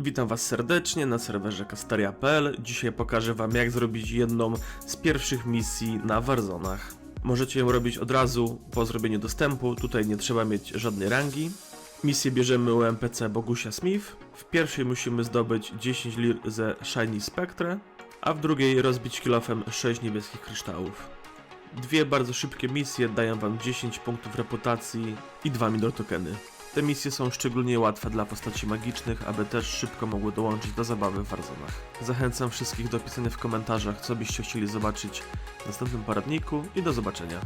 Witam Was serdecznie na serwerze Kastaria.pl. Dzisiaj pokażę Wam jak zrobić jedną z pierwszych misji na Warzonach. Możecie ją robić od razu po zrobieniu dostępu, tutaj nie trzeba mieć żadnej rangi. Misję bierzemy u NPC Bogusia Smith. W pierwszej musimy zdobyć 10 lir ze Shiny Spectre, a w drugiej rozbić kilofem 6 niebieskich kryształów. Dwie bardzo szybkie misje dają Wam 10 punktów reputacji i 2 middle tokeny. Te misje są szczególnie łatwe dla postaci magicznych, aby też szybko mogły dołączyć do zabawy w Warzonach. Zachęcam wszystkich do pisania w komentarzach, co byście chcieli zobaczyć w następnym poradniku i do zobaczenia.